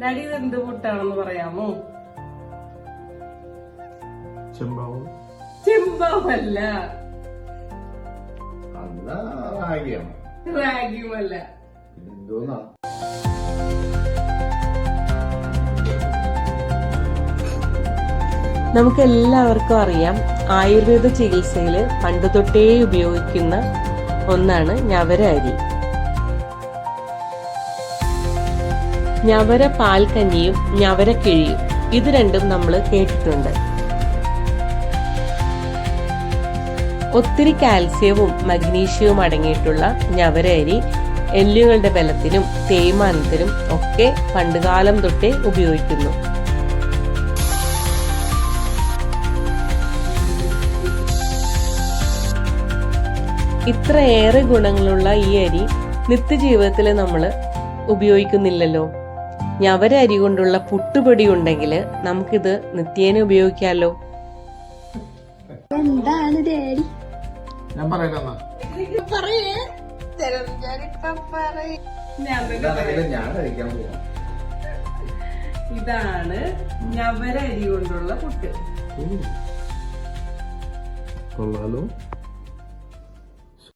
Daddy ഇത് എന്ത് പുട്ടാണെന്ന് പറയാമോ? ചെമ്പാവും. റാഗിയാണ്. റാഗിയുമല്ല. എന്തോന്നാ? നമുക്ക് എല്ലാവർക്കും അറിയാം ആയുർവേദ ചികിത്സയിൽ പണ്ട് തൊട്ടേ ഉപയോഗിക്കുന്ന ഒന്നാണ് ഞവര അരി. ഞവര പാൽക്കഞ്ഞിയും ഞവര കിഴിയും. ഇത് രണ്ടും നമ്മൾ കേട്ടിട്ടുണ്ട്. ഒത്തിരി കാൽസ്യവും മഗ്നീഷ്യവും അടങ്ങിയിട്ടുള്ള ഞവര അരി എല്ലുകളുടെ ബലത്തിനും തേയ്മാനത്തിനും ഒക്കെ പണ്ടുകാലം തൊട്ടേ ഉപയോഗിക്കുന്നു. ഇത്രയേറെ ഗുണങ്ങളുള്ള ഈ അരി നിത്യജീവിതത്തിൽ നമ്മൾ ഉപയോഗിക്കുന്നില്ലല്ലോ? ഞവര അരി കൊണ്ടുള്ള പുട്ടുപൊടി ഉണ്ടെങ്കിൽ നമുക്കിത് നിത്യേന ഉപയോഗിക്കാമല്ലോ എന്താണ് ഡാഡി? ഞാൻ പറയലെന്നാ ഇതാണ് ഞവര അരി കൊണ്ടുള്ള പുട്ട്. കൊള്ളാലോ.